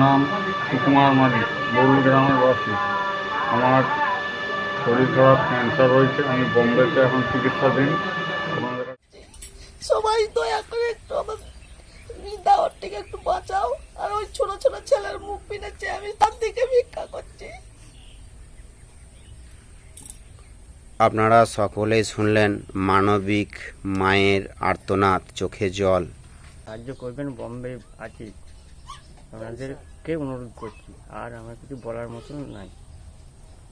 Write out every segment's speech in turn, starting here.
নাম সুকুমার মালিক বরুল গ্রামের বাসী। আমার শরীর খারাপ ক্যান্সার হয়েছে আমি বোম্বেতে এখন চিকিৎসাধীন। সবাই দয়া করে একটু আমার ওরটিকে একটু বাঁচাও। আর ওই ছোট ছোট ছেলের মুখ পিনেছে আমি তার দিকে ভিক্ষা করছি। আপনারা সকলেই শুনলেন মানবিক মায়ের আর্তনাদ চোখে জল। সাহায্য করবেন বম্বে আছি। আপনাদেরকে অনুরোধ করছি। আর আমার কিছু বলার মতন নাই।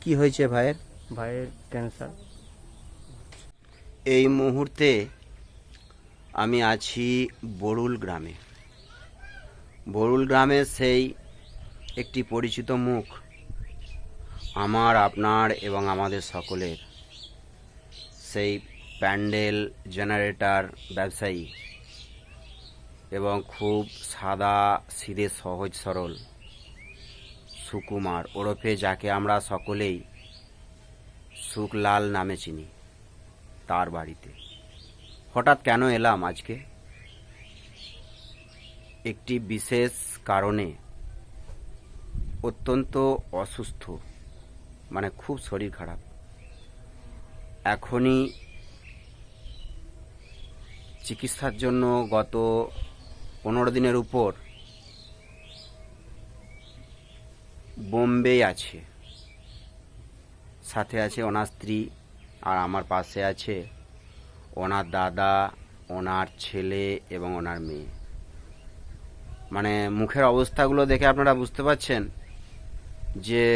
কি হয়েছে ভাইয়ের? ভাইয়ের ক্যান্সার এই মুহূর্তে আমি আছি বরুল গ্রামে। বরুল গ্রামের সেই একটি পরিচিত মুখ আমার আপনার এবং আমাদের সকলের। সেই প্যান্ডেল জেনারেটর ব্যবসায়ী এবং খুব সাদা, সিধে, সহজ, সরল। সুকুমার ওরফে যাকে আমরা সকলেই সুকলাল নামে চিনি, তার বাড়িতে। হঠাৎ কেন এলাম আজকে? একটি বিশেষ কারণে অত্যন্ত অসুস্থ মানে খুব শরীর খারাপ। এখনই চিকিৎসার জন্য গত পনেরো দিনের উপর বোম্বে আছে। সাথে আছে ওনার স্ত্রী আর আমার পাশে আছে ওনার দাদা, ওনার ছেলে এবং ওনার মেয়ে। মানে মুখের অবস্থাগুলো দেখে আপনারা বুঝতে পারছেন যে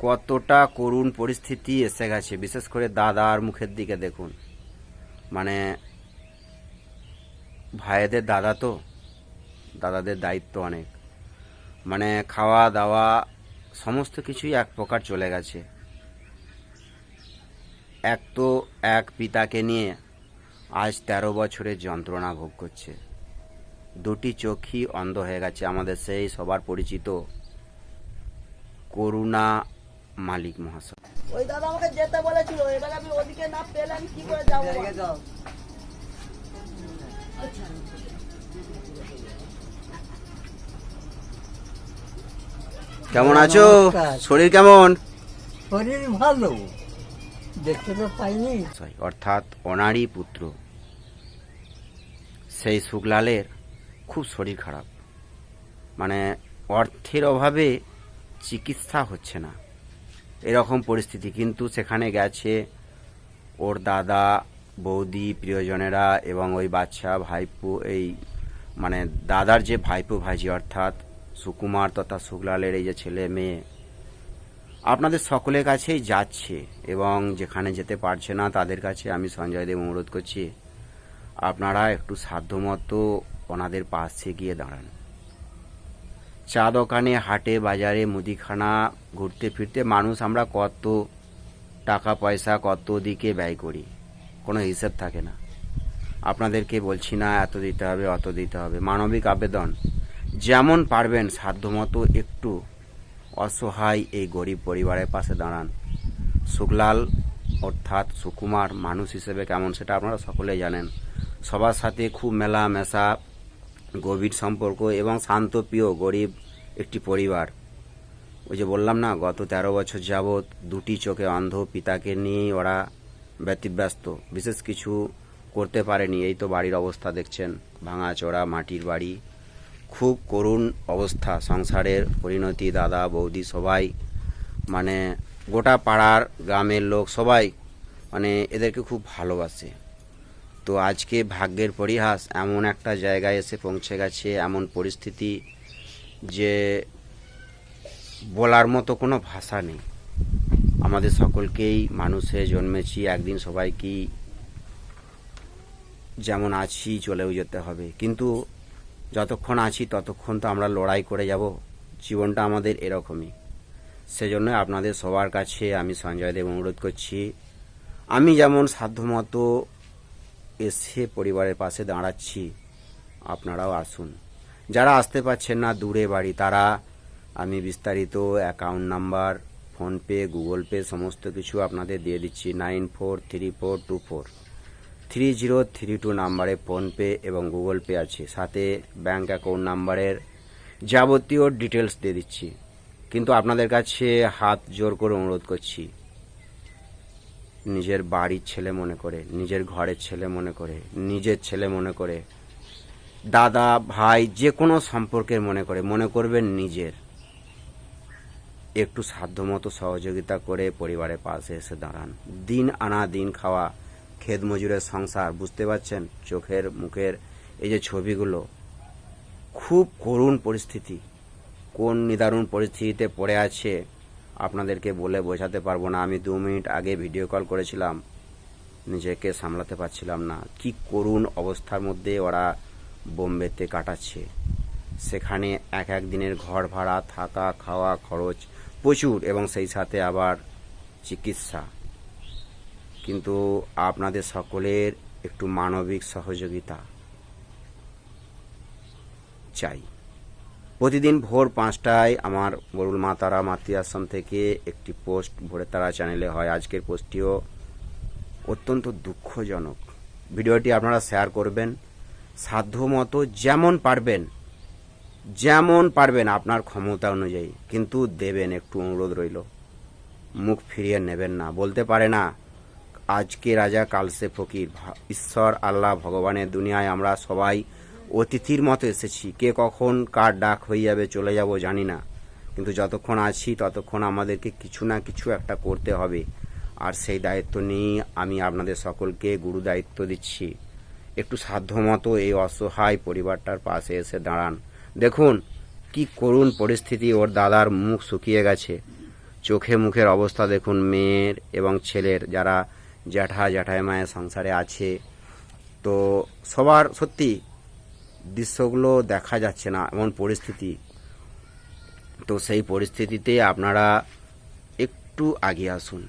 কতটা করুণ পরিস্থিতি এসে গেছে, বিশেষ করে দাদার মুখের দিকে দেখুন। মানে ভাইদের দাদা তো দাদাদের দায়িত্ব অনেক। মানে খাওয়া দাওয়া সমস্ত কিছুই এক প্রকার চলে গেছে। এক তো এক পিতাকে নিয়ে আজ তেরো বছরের যন্ত্রণা ভোগ করছে। দুটি চোখই অন্ধ হয়ে গেছে আমাদের সেই সবার পরিচিত করুণা মালিক মহাশয়। ওই দাদা আমাকে যেতে বলেছিল এবার আমি ওদিকে না পেলে আমি কি করে যাব? কেমন আছো? শরীর কেমন? শরীর ভালো। দেখতে তো পাইনি। অর্থাৎ অনারই পুত্র। সেই শুক্লালের খুব শরীর খারাপ। মানে অর্থের অভাবে চিকিৎসা হচ্ছে না। এরকম পরিস্থিতি। কিন্তু সেখানে গেছে ওর দাদা বৌদি, প্রিয়জনেরা এবং ওই বাচ্চা, ভাইপো, এই মানে দাদার যে ভাইপো ভাইজি অর্থাৎ সুকুমার তথা শুক্লালের এই যে ছেলে মেয়ে, আপনাদের সকলের কাছেই যাচ্ছে এবং যেখানে যেতে পারছে না তাদের কাছে আমি সঞ্জয় দেব অনুরোধ করছি, আপনারা একটু সাধ্যমতো ওনাদের পাশে গিয়ে দাঁড়ান। চা দোকানে, হাটে, বাজারে, মুদিখানা, ঘুরতে ফিরতে মানুষ আমরা কত টাকা পয়সা কত দিকে ব্যয় করি। কোনো হিসেব থাকে না। আপনাদেরকে বলছি না, এত দিতে হবে, অত দিতে হবে। মানবিক আবেদন যেমন পারবেন সাধ্যমতো একটু অসহায় এই গরিব পরিবারের পাশে দাঁড়ান। শুক্লাল অর্থাৎ সুকুমার মানুষ হিসেবে কেমন সেটা আপনারা সকলেই জানেন। সবার সাথে খুব মেলামেশা, গভীর সম্পর্ক এবং শান্তপ্রিয় গরিব একটি পরিবার। ওই যে বললাম না, গত তেরো বছর যাবৎ দুটি চোখে অন্ধ পিতাকে নিয়েই ওরা ব্যতিব্যস্ত, বিশেষ কিছু করতে পারেনি। এই তো বাড়ির অবস্থা দেখছেন, ভাঙাচোরা, মাটির বাড়ি। খুব করুণ অবস্থা, সংসারের পরিণতি, দাদা, বৌদি সবাই। মানে গোটা পাড়ার গ্রামের লোক সবাই মানে এদেরকে খুব ভালোবাসে। তো আজকে ভাগ্যের পরিহাস, এমন একটা জায়গায় এসে পৌঁছে গেছে, এমন পরিস্থিতি যে বলার মতো কোনো ভাষা নেই। আমাদের সকলকেই, মানুষে জন্মেছি, একদিন সবাইকেই যেমন আছি, চলেও যেতে হবে। কিন্তু যতক্ষণ আছি, ততক্ষণ তো আমরা লড়াই করে যাব। জীবনটা আমাদের এরকমই। সেজন্য আপনাদের সবার কাছে আমি সঞ্জয় দেব অনুরোধ করছি। আমি যেমন সাধ্যমতো এসে পরিবারের পাশে দাঁড়াচ্ছি, আপনারাও আসুন। যারা আসতে পারছেন না, দূরে বাড়ি, তারা, আমি বিস্তারিত account number PhonePe, Google Pay, সমস্ত কিছু আপনাদের দিয়ে দিচ্ছি। Nine four three four two four. Three zero three two নাম্বারে ফোনপে এবং গুগল পে আছে। সাথে ব্যাংক অ্যাকাউন্ট নাম্বারের যাবতীয় ডিটেলস দিয়ে দিচ্ছি। কিন্তু আপনাদের কাছে হাত জোর করে অনুরোধ করছি। নিজের বাড়ির ছেলে মনে করে, নিজের ঘরের ছেলে মনে করে, নিজের ছেলে মনে করে, দাদা, ভাই, যে কোনো সম্পর্কের মনে করে, মনে করবেন নিজের। একটু সাধ্যমতো সহযোগিতা করে পরিবারের পাশে এসে দাঁড়ান। দিন আনা দিন খাওয়া ক্ষেত মজুরের সংসার, বুঝতে পারছেন? চোখের, মুখের এই যে ছবিগুলো, খুব করুণ পরিস্থিতি। কোন নিদারুণ পরিস্থিতিতে পড়ে আছে, আপনাদেরকে বলে বোঝাতে পারব না। আমি দু মিনিট আগে ভিডিও কল করেছিলাম, নিজেকে সামলাতে পারছিলাম না। কি করুণ অবস্থার মধ্যে ওরা বোম্বেতে কাটাচ্ছে। সেখানে এক এক দিনের ঘর ভাড়া, থাকা, খাওয়া, খরচ প্রচুর এবং সেই সাথে আবার চিকিৎসা। কিন্তু আপনাদের সকলের একটু মানবিক সহযোগিতা চাই। প্রতিদিন ভোর পাঁচটায় আমার বরুল মা তারা মাতৃ আশ্রম থেকে একটি পোস্ট ভোরের তারা চ্যানেলে হয়। আজকের পোস্টটিও অত্যন্ত দুঃখজনক। ভিডিওটি আপনারা শেয়ার করবেন, সাধ্যমতো যেমন পারবেন যেমন পারবেন আপনার ক্ষমতা অনুযায়ী, কিন্তু দেবেন একটু অনুরোধ রইল। মুখ ফিরিয়ে নেবেন না। বলতে পারে না, আজকে রাজা কালসে ফকির ঈশ্বর, আল্লাহ, ভগবানের দুনিয়ায় আমরা সবাই অতিথির মতো এসেছি। কে কখন কার ডাক হয়ে যাবে, চলে যাব জানি না। কিন্তু যতক্ষণ আছি, ততক্ষণ আমাদেরকে কিছু না কিছু একটা করতে হবে। আর সেই দায়িত্ব নিয়ে আমি আপনাদের সকলকে গুরু দায়িত্ব দিচ্ছি। একটু সাধ্যমতো এই অসহায় পরিবারটার পাশে এসে দাঁড়ান। দেখুন, কি করুণ পরিস্থিতি ওর দাদার মুখ শুকিয়ে গেছে। চোখে মুখের অবস্থা দেখুন, মেয়ের এবং ছেলের, যারা জ্যাঠা জ্যাঠাই মায়ের সংসারে আছে। তো সবার, সত্যি, দৃশ্যগুলো দেখা যাচ্ছে না, এমন পরিস্থিতি। তো সেই পরিস্থিতিতে আপনারা একটু আগিয়ে আসুন।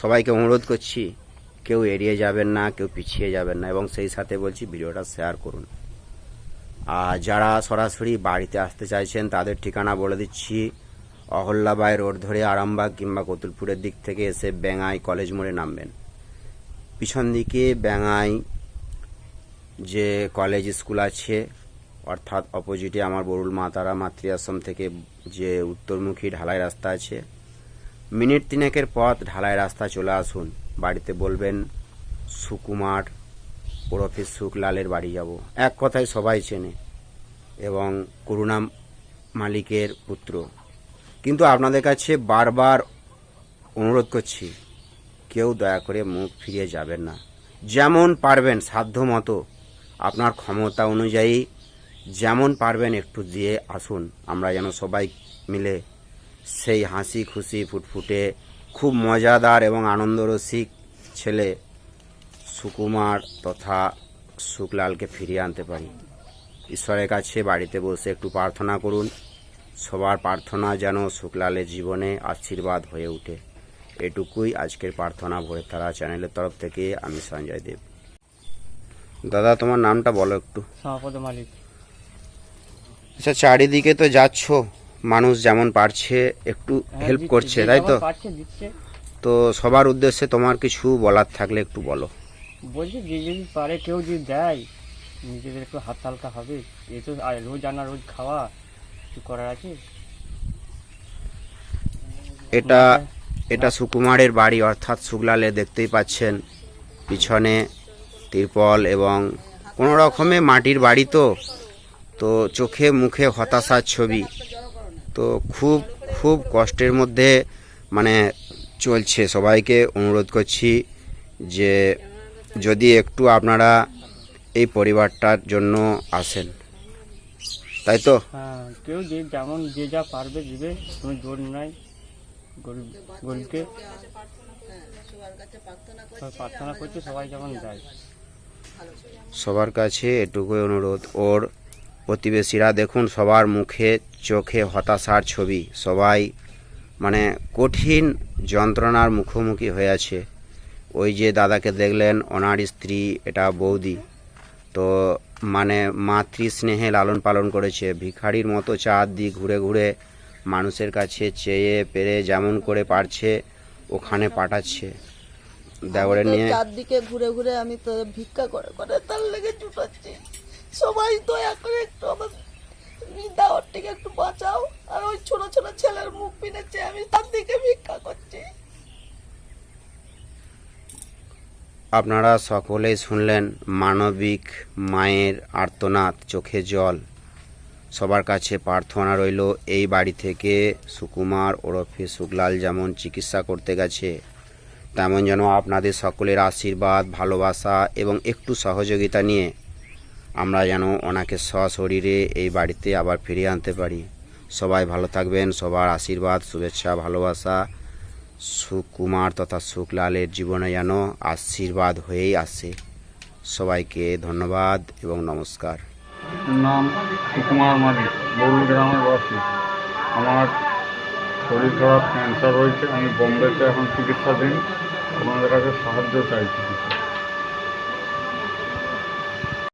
সবাইকে অনুরোধ করছি, কেউ এড়িয়ে যাবেন না, কেউ পিছিয়ে যাবেন না, এবং সেই সাথে বলছি, ভিডিওটা শেয়ার করুন। আর যারা সরাসরি বাড়িতে আসতে চাইছেন, তাদের ঠিকানা বলে দিচ্ছি। অহল্যাবাই রোড ধরে আরামবাগ কিংবা কতুলপুরের দিক থেকে এসে ব্যাঙাই কলেজ মোড়ে নামবেন। পিছন দিকে ব্যাঙাই যে কলেজ স্কুল আছে, অর্থাৎ অপোজিটে আমার বরুল মাতারা মাতৃ আশ্রম থেকে যে উত্তরমুখী ঢালাই রাস্তা আছে। মিনিট তিনেকের পথ ঢালাই রাস্তা চলে আসুন। বাড়িতে বলবেন, সুকুমার ওরফে সুকলালের বাড়ি যাব। এক কথায় সবাই চেনে এবং করুণা মালিকের পুত্র। কিন্তু আপনাদের কাছে বারবার অনুরোধ করছি, কেউ দয়া করে মুখ ফিরিয়ে যাবেন না। যেমন পারবেন সাধ্য মতো আপনার ক্ষমতা অনুযায়ী যেমন পারবেন একটু দিয়ে আসুন। আমরা যেন সবাই মিলে সেই হাসি খুশি ফুটফুটে খুব মজাদার এবং আনন্দরসিক ছেলে সুকুমার তথা শুকলালকে ফিরিয়ে আনতে পারি। ঈশ্বরের কাছে বাড়িতে বসে একটু প্রার্থনা করুন। সবার প্রার্থনা যেন শুক্লালের জীবনে আশীর্বাদ হয়ে ওঠে। এটুকুই আজকের প্রার্থনা ভোরের তারা চ্যানেলের তরফ থেকে আমি সঞ্জয় দেব। দাদা তোমার নামটা বলো একটু। সমাপদ মালিক। আচ্ছা চারিদিকে তো যাচ্ছ মানুষ যেমন পারছে একটু হ্যাঁ, হেল্প করছে তাই তো? তো সবার উদ্দেশ্যে তোমার কিছু বলার থাকলে একটু বলো। বলছি যে যদি পারে কেউ যদি দেয় নিজেদের একটু হাত হালকা হবে। এই তো আর রোজ আনা রোজ খাওয়া। কিছু করার আছে? এটা এটা সুকুমারের বাড়ি অর্থাৎ শুক্লালে দেখতেই পাচ্ছেন। পিছনে তিরপল এবং কোনো রকমে মাটির বাড়ি তো। তো চোখে মুখে হতাশার ছবি। তো খুব খুব কষ্টের মধ্যে মানে চলছে। সবাইকে অনুরোধ করছি যে যদি একটু আপনারা এই পরিবারটার জন্য আসেন। তাই তো? হ্যাঁ কেউ যে যেমন যে যা পারবে দিবে কোনো জোর নাই। গরিবকে প্রার্থনা করছে সবাই যেমন দেয় সবার কাছে এটুকুই অনুরোধ। ওর প্রতিবেশীরা দেখুন সবার মুখে চোখে হতাশার ছবি। সবাই মানে কঠিন যন্ত্রণার মুখোমুখি হয়ে আছে। ওই যে দাদাকে দেখলেন ওনার স্ত্রী এটা বৌদি। তো মানে মাতৃ স্নেহে লালন পালন করেছে। ভিখারির মতো চারদিক ঘুরে ঘুরে মানুষের কাছে চেয়ে পেরে যেমন করে পারছে ওখানে পাঠাচ্ছে। দেওয়ারে তো নিয়ে চারদিকে ঘুরে ঘুরে আমি তো ভিক্ষা করে করে তার লেগে জুটাচ্ছি। সবাই দয়া করে একটু আমার ওর থেকে একটু বাঁচাও। আর ওই ছোট ছোট ছেলের মুখ পিনেছে আমি তার দিকে ভিক্ষা করছি। আপনারা সকলেই শুনলেন মানবিক মায়ের আর্তনাদ, চোখে জল। সবার কাছে প্রার্থনা রইল, এই বাড়ি থেকে সুকুমার ওরফে শুকলাল যেমন চিকিৎসা করতে গেছে, তেমন যেন আপনাদের সকলের আশীর্বাদ, ভালোবাসা এবং একটু সহযোগিতা নিয়ে আমরা যেন ওনাকে সশরীরে এই বাড়িতে আবার ফিরিয়ে আনতে পারি। সবাই ভালো থাকবেন, সবার আশীর্বাদ, শুভেচ্ছা, ভালোবাসা। সুকুমার তথা সুকলালের জীবনে যেন আশীর্বাদ হয়েই আসে। সবাইকে ধন্যবাদ এবং নমস্কার। নাম সুকুমার মালিক বরুল গ্রামের বাসী। আমার শরীর খারাপ ক্যান্সার হয়েছে। আমি বোম্বেতে এখন চিকিৎসাধীন। আপনাদের কাছে সাহায্য চাইছি।